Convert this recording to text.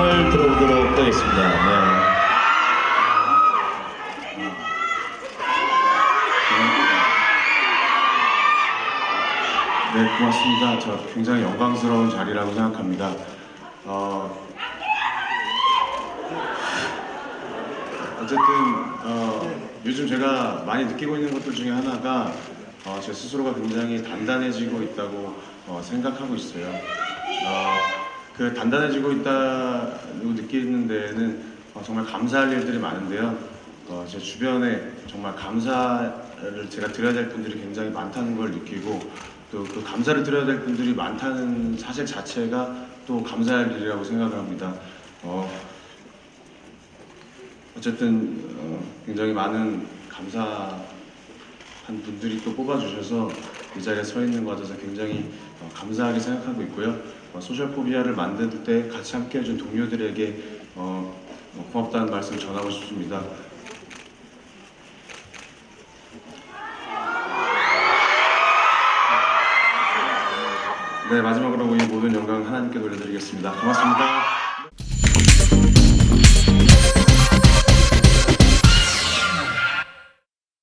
한번 들어보도록 하겠습니다. 네. 네, 고맙습니다. 저 굉장히 영광스러운 자리라고 생각합니다. 어, 어쨌든 어, 요즘 제가 많이 느끼고 있는 것들 중에 하나가 어, 제 스스로가 굉장히 단단해지고 있다고 어, 생각하고 있어요. 어, 그 단단해지고 있다고 느끼는 데에는 어, 정말 감사할 일들이 많은데요. 어, 제 주변에 정말 감사를 제가 드려야 될 분들이 굉장히 많다는 걸 느끼고 또 그 감사를 드려야 될 분들이 많다는 사실 자체가 또 감사할 일이라고 생각을 합니다. 어, 어쨌든 어, 굉장히 많은 감사 한 분들이 또 뽑아주셔서 이 자리에 서 있는 것 같아서 굉장히 어, 감사하게 생각하고 있고요. 어, 소셜포비아를 만들 때 같이 함께 해준 동료들에게 어, 어, 고맙다는 말씀 전하고 싶습니다. 네 마지막으로 이 모든 영광 하나님께 돌려드리겠습니다. 고맙습니다.